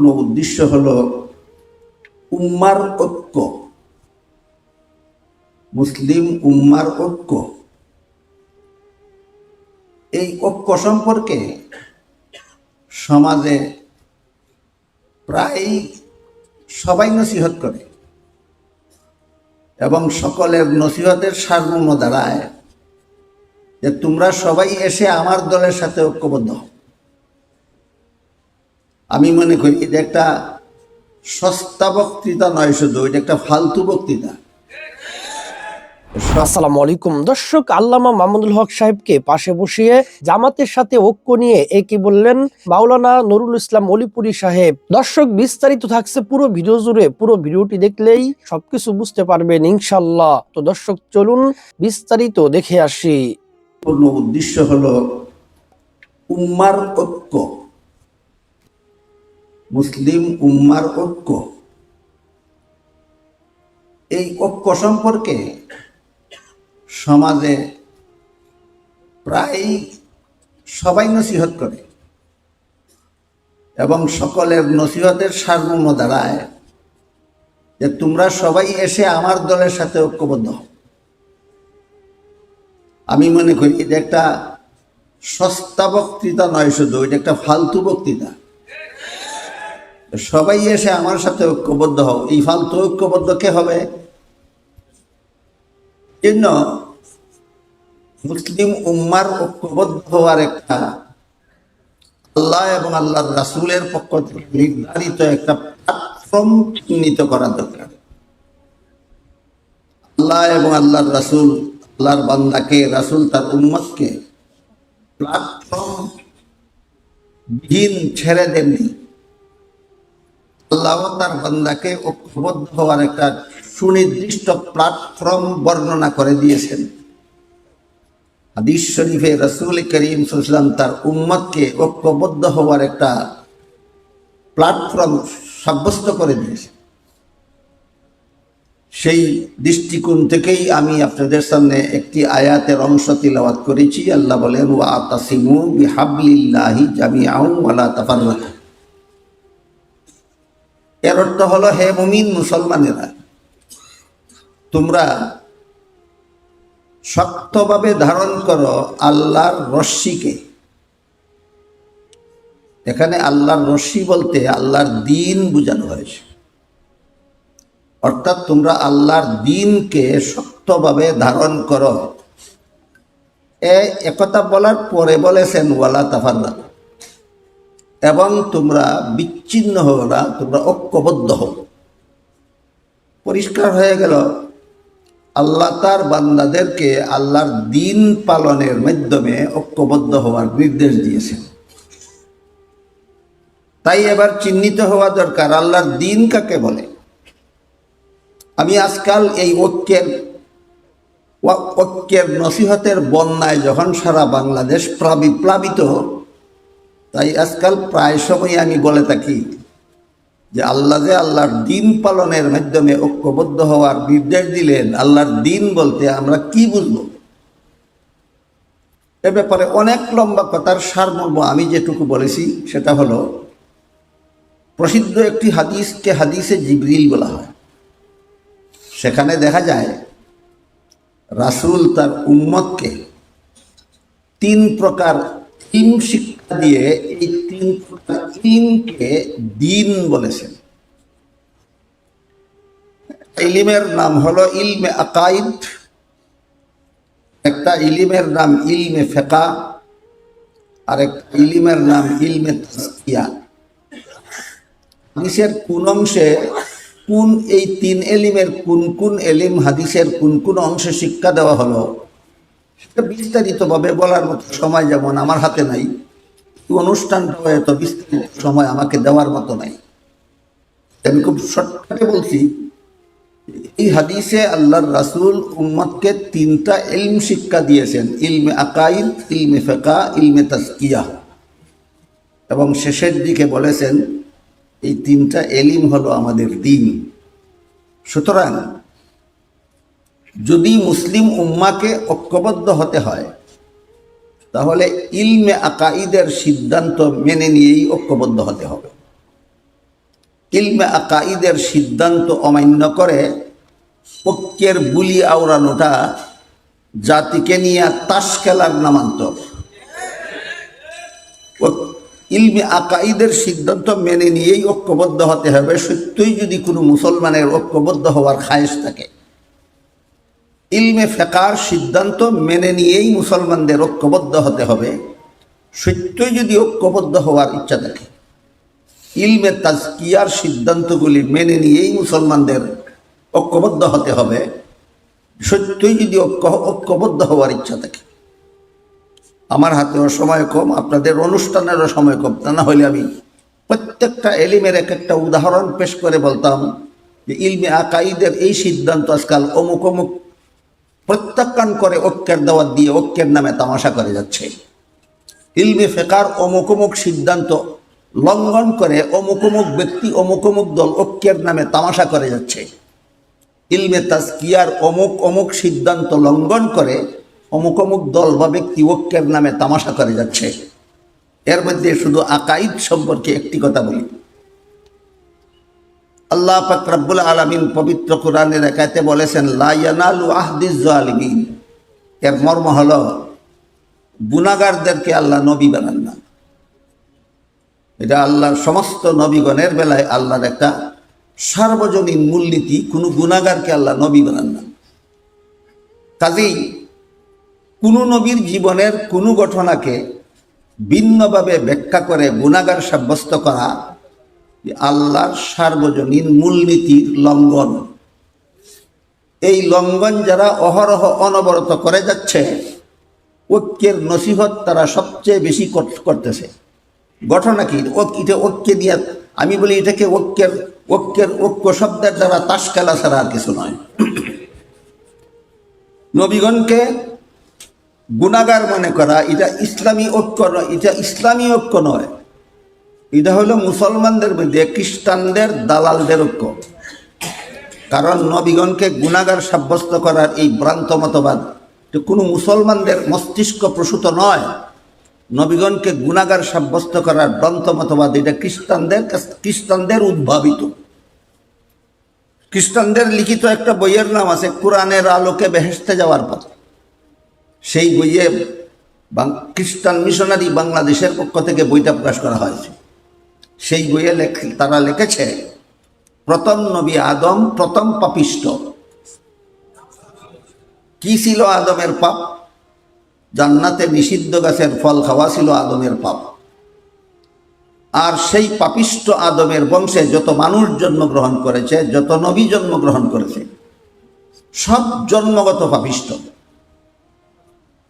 পূর্ণ উদ্দেশ্য হল উম্মার ঐক্য। মুসলিম উম্মার ঐক্য। এই ঐক্য সম্পর্কে সমাজে প্রায় সবাই নসিহত করে এবং সকলের নসিহতের সারমর্ম দাঁড়ায় যে তোমরা সবাই এসে আমার দলের সাথে ঐক্যবদ্ধ হও। আমি মনে করি এটা একটা সস্তা বক্তৃতা নয় শুধু এটা একটা ফালতু বক্তৃতা। আসসালামু আলাইকুম। দর্শক আল্লামা মাহমুদুল হক সাহেবকে পাশে বসিয়ে জামাতের সাথে ঐক্য নিয়ে একে বললেন মাওলানা নুরুল ইসলাম অলিপুরি সাহেব। দর্শক বিস্তারিত থাকছে পুরো ভিডিও জুড়ে। পুরো ভিডিওটি দেখলেই সবকিছু বুঝতে পারবেন ইনশাল্লাহ তো দর্শক চলুন বিস্তারিত দেখে আসি। পূর্ণ উদ্দেশ্য হলো উম্মার ঐক্য। মুসলিম উম্মার ঐক্য। এই ঐক্য সম্পর্কে সমাজে প্রায় সবাই নসিহত করে এবং সকলের নসিহতের সারমর্ম দাঁড়ায় যে তোমরা সবাই এসে আমার দলের সাথে ঐক্যবদ্ধ আমি মনে করি এটা একটা সস্তা বক্তৃতা নয় শুধু, এটা একটা ফালতু বক্তৃতা। সবাই এসে আমার সাথে ঐক্যবদ্ধ হও। এই ফালতু ঐক্যবদ্ধ কে হবে? জন্য মুসলিম উম্মার ঐক্যবদ্ধ হওয়ার একটা আল্লাহ এবং আল্লাহর রাসুলের পক্ষ থেকে নির্ধারিত একটা প্ল্যাটফর্ম চিহ্নিত করা দরকার। আল্লাহ এবং আল্লাহর রাসুল, আল্লাহর বান্দাকে, রাসুল তার উম্মতকে প্ল্যাটফর্ম বিহীন ছেড়ে দেননি। আল্লাহ বান্দাকে ঐক্যবদ্ধ হওয়ার একটা সুনির্দিষ্ট প্ল্যাটফর্ম বর্ণনা করে দিয়েছেন। হাদিস শরীফে রসুল করিম সুসলাম তার উম্মতকে ঐক্যবদ্ধ হওয়ার একটা প্ল্যাটফর্ম সাব্যস্ত করে দিয়েছেন। সেই দৃষ্টিকোণ থেকেই আমি আপনাদের সামনে একটি আয়াতের অংশ তিলাওয়াত করেছি। আল্লাহ বলেন, ওয়া তাসিমু বিহাবলিল্লাহি জামিআউ ওয়ালা তাফাররাকু। এর অর্থ হলো, হে মুমিন, মুসলমানেরা, তোমরা শক্তভাবে ধারণ করো আল্লাহর রশ্মিকে। এখানে আল্লাহর রশ্মি বলতে আল্লাহর দিন বোঝানো হয়েছে। অর্থাৎ তোমরা আল্লাহর দিনকে শক্তভাবে ধারণ করো। এ একথা বলার পরে বলেছেন, ওয়ালা তাফাল্লা এবং তোমরা বিচ্ছিন্ন হও না, তোমরা ঐক্যবদ্ধ হও। পরিষ্কার হয়ে গেল, আল্লাহ তার বান্দাদেরকে আল্লাহর দিন পালনের মাধ্যমে ঐক্যবদ্ধ হওয়ার নির্দেশ দিয়েছেন। তাই এবার চিহ্নিত হওয়া দরকার, আল্লাহর দিন কাকে বলে? আমি আজকাল এই ঐক্যের ঐক্যের নসিহতের বন্যায় যখন সারা বাংলাদেশ প্লাবি, প্লাবিত তাই আজকাল প্রায় সময় আমি বলে থাকি যে আল্লাহ যে আল্লাহর দিন পালনের মাধ্যমে ঐক্যবদ্ধ হওয়ার নির্দেশ দিলেন, আল্লাহর দিন বলতে আমরা কি বুঝব? এ ব্যাপারে অনেক লম্বা কথার সারমর্ম আমি যেটুকু বলেছি, সেটা হলো, প্রসিদ্ধ একটি হাদিসকে হাদিসে জিবরিল বলা হয়। সেখানে দেখা যায়, রাসুল তার উম্মতকে তিন প্রকার ইম শিক্ষা দিয়ে এই তিন ইমকে দিন বলেছেন। ইলিমের নাম হলো ইলমে আকাইদ, একটা ইলিমের নাম ইলমে ফেকা আর একটা ইলিমের নাম ইলমে তাস্কিয়া হাদিসের কোন অংশে কোন এই তিন এলিমের কোন কোন এলিম হাদিসের কোন কোন অংশে শিক্ষা দেওয়া হলো? সেটা বিস্তারিতভাবে বলার মতো সময় যেমন আমার হাতে নাই, এই অনুষ্ঠানটাও এত বিস্তারিত সময় আমাকে দেওয়ার মতো নাই। আমি খুব শর্টকাটে বলছি, এই হাদিসে আল্লাহর রাসুল উম্মদকে তিনটা ইলম শিক্ষা দিয়েছেন, ইলমে আকাইদ ইলমে ফেকা ইলমে তাস্কিয়া এবং শেষের দিকে বলেছেন, এই তিনটা এলিম হলো আমাদের দিন। সুতরাং যদি মুসলিম উম্মাকে ঐক্যবদ্ধ হতে হয়, তাহলে ইলমে আকাইদের সিদ্ধান্ত মেনে নিয়েই ঐক্যবদ্ধ হতে হবে। ইলমে আকাইদের সিদ্ধান্ত অমান্য করে ঐক্যের বুলি আওড়ানোটা জাতিকে নিয়ে তাস খেলার নামান্তর। ইলমে আকাইদের সিদ্ধান্ত মেনে নিয়েই ঐক্যবদ্ধ হতে হবে। সত্যই যদি কোনো মুসলমানের ঐক্যবদ্ধ হওয়ার খায়েশ থাকে ইলমে ফেকার সিদ্ধান্ত মেনে নিয়েই মুসলমানদের ঐক্যবদ্ধ হতে হবে। সত্যই যদি ঐক্যবদ্ধ হওয়ার ইচ্ছা থাকে, ইলমে তাজকিয়ার সিদ্ধান্তগুলি মেনে নিয়েই মুসলমানদের ঐক্যবদ্ধ হতে হবে। সত্যই যদি ঐক্য, ঐক্যবদ্ধ হওয়ার ইচ্ছা থাকে। আমার হাতেও সময় কম, আপনাদের অনুষ্ঠানেরও সময় কম, তা না হলে আমি প্রত্যেকটা এলিমের এক একটা উদাহরণ পেশ করে বলতাম যে ইলমে আকাইদের এই সিদ্ধান্ত আজকাল অমুক অমুক প্রত্যাখ্যান করে ঐক্যের দাওয়াত দিয়ে ঐক্যের নামে তামাশা করে যাচ্ছে। ইলমে ফেকার অমুক অমুক সিদ্ধান্ত লঙ্ঘন করে অমুক অমুক ব্যক্তি, অমুক অমুক দল ঐক্যের নামে তামাশা করে যাচ্ছে। ইলমে তাজকিয়ার অমুক অমুক সিদ্ধান্ত লঙ্ঘন করে অমুক অমুক দল বা ব্যক্তি ঐক্যের নামে তামাশা করে যাচ্ছে। এর মধ্যে শুধু আকাইদ সম্পর্কে একটি কথা বলি। আল্লাহ পাক আলমিন পবিত্র কোরআনের একাতে বলেছেন লাইয়ানালু আহদিস জালিমিন। এর মর্ম হল গুনাগারদেরকে আল্লাহ নবী বানান না। এটা আল্লাহর সমস্ত নবীগণের বেলায় আল্লাহর একটা সার্বজনীন মূলনীতি, কোনো গুণাগারকে আল্লাহ নবী বানান না। কাজেই কোনো নবীর জীবনের কোনো ঘটনাকে ভিন্নভাবে ব্যাখ্যা করে গুণাগার সাব্যস্ত করা আল্লাহর সার্বজনীন মূলনীতির লঙ্ঘন। এই লঙ্ঘন যারা অহরহ অনবরত করে যাচ্ছে, ঐক্যের নসিহত তারা সবচেয়ে বেশি কর- করতেছে। ঘটনা কি? এটা ঐক্যে দিয়ে আমি বলি এটাকে ঐক্যের ঐক্যের ঐক্য শব্দের দ্বারা তাস খেলা ছাড়া আর কিছু নয়। নবীগণকে গুণাগার মনে করা, এটা ইসলামী ঐক্য নয়, এটা ইসলামী ঐক্য নয়। এটা হলো মুসলমানদের মধ্যে খ্রিস্টানদের দালালদের ঐক্য। কারণ নবীগণকে গুণাগার সাব্যস্ত করার এই ভ্রান্ত মতবাদ কোনো মুসলমানদের মস্তিষ্ক প্রসূত নয়। নবীগণকে গুণাগার সাব্যস্ত করার ভ্রান্ত মতবাদ এটা খ্রিস্টানদের খ্রিস্টানদের উদ্ভাবিত। খ্রিস্টানদের লিখিত একটা বইয়ের নাম আছে, কোরআনের আলোকে বেহেস্তে যাওয়ার পথ। সেই বইয়ে খ্রিস্টান মিশনারি বাংলাদেশের পক্ষ থেকে বইটা প্রকাশ করা হয়েছে। সেই বইয়ে লেখ- তারা লিখেছে, প্রথম নবী আদম প্রথম পাপিষ্ট। কি ছিল আদমের পাপ? জান্নাতে নিষিদ্ধ গাছের ফল খাওয়া ছিল আদমের পাপ। আর সেই পাপিষ্ট আদমের বংশে যত মানুষ জন্মগ্রহণ করেছে, যত নবী জন্মগ্রহণ করেছে, সব জন্মগত পাপিষ্ট।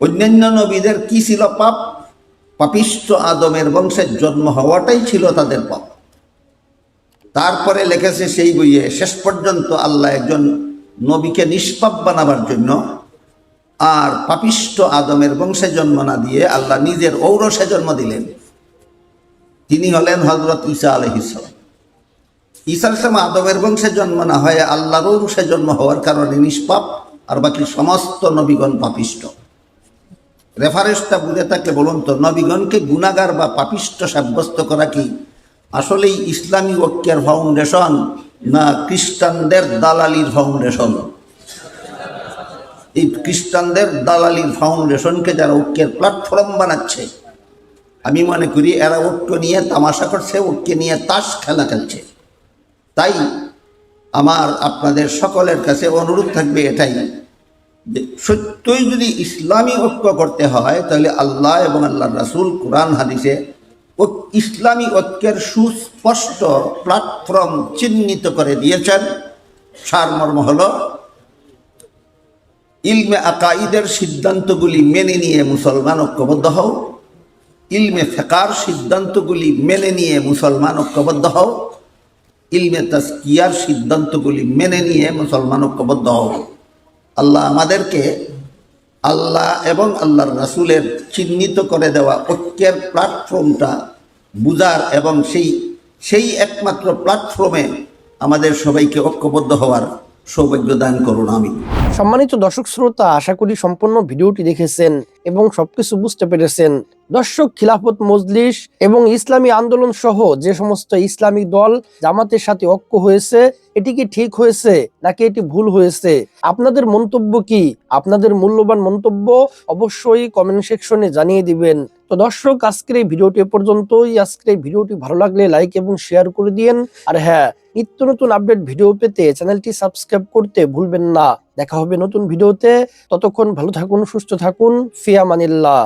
অন্যান্য নবীদের কি ছিল পাপ? পাপিষ্ট আদমের বংশের জন্ম হওয়াটাই ছিল তাদের পাপ তারপরে লেখেছে সেই বইয়ে, শেষ পর্যন্ত আল্লাহ একজন নবীকে নিষ্পাপ বানাবার জন্য আর পাপিষ্ট আদমের বংশে জন্ম না দিয়ে আল্লাহ নিজের ঔরসে জন্ম দিলেন। তিনি হলেন হজরত ঈসা ঈসা ইসলাম আদমের বংশে জন্ম না হয়ে আল্লাহর ঔরসে জন্ম হওয়ার কারণে নিষ্পাপ আর বাকি সমস্ত নবীগণ পাপিষ্ট। রেফারেন্সটা বুঝে থাকলে বলুন তো, নবীগণকে গুণাগার বা পাপিষ্ট সাব্যস্ত করা কি? আসলেই ইসলামী ঐক্যের ফাউন্ডেশন না খ্রিস্টানদের দালালির ফাউন্ডেশন এই খ্রিস্টানদের দালালির ফাউন্ডেশনকে যারা ঐক্যের প্ল্যাটফর্ম বানাচ্ছে, আমি মনে করি এরা ঐক্য নিয়ে তামাশা করছে, ঐক্য নিয়ে তাস খেলা খেলছে। তাই আমার আপনাদের সকলের কাছে অনুরোধ থাকবে এটাই সত্যই যদি ইসলামী ঐক্য করতে হয়, তাহলে আল্লাহ এবং আল্লাহ রাসুল কোরআন, হাদিসে ও ইসলামী ঐক্যের সুস্পষ্ট প্ল্যাটফর্ম চিহ্নিত করে দিয়েছেন। সারমর্ম হল, ইলমে আকাইদের সিদ্ধান্তগুলি মেনে নিয়ে মুসলমান ঐক্যবদ্ধ হও। ইলমে ফেকার সিদ্ধান্তগুলি মেনে নিয়ে মুসলমান ঐক্যবদ্ধ হও। ইলমে তাস্কিয়ার সিদ্ধান্তগুলি মেনে নিয়ে মুসলমান ঐক্যবদ্ধ হও। আল্লাহ আমাদেরকে আল্লাহ এবং আল্লাহর রাসুলের চিহ্নিত করে দেওয়া ঐক্যের প্ল্যাটফর্মটা বুজার এবং সেই সেই একমাত্র প্ল্যাটফর্মে আমাদের সবাইকে ঐক্যবদ্ধ হওয়ার সৌভাগ্য দান করুন আমি সম্মানিত দর্শক শ্রোতা, আশা করি সম্পূর্ণ ভিডিওটি দেখেছেন এবং সবকিছু বুঝতে পেরেছেন। দর্শক খিলাফত মজলিস এবং ইসলামী আন্দোলন সহ যে সমস্ত ইসলামিক দল জামাতের সাথে ঐক্য হয়েছে, এটি কি ঠিক হয়েছে নাকি এটি ভুল হয়েছে? আপনাদের মন্তব্য কি? আপনাদের মূল্যবান মন্তব্য অবশ্যই কমেন্ট সেকশনে জানিয়ে দিবেন। তো দর্শক, আজকের এই ভিডিওটি পর্যন্তই। আজকের এই ভিডিওটি ভালো লাগলে লাইক এবং শেয়ার করে দিয়েন। আর হ্যাঁ নিত্য নতুন আপডেট ভিডিও পেতে চ্যানেলটি সাবস্ক্রাইব করতে ভুলবেন না। দেখা হবে নতুন ভিডিওতে। ততক্ষণ ভালো থাকুন সুস্থ থাকুন। ফিয়ামানিল্লাহ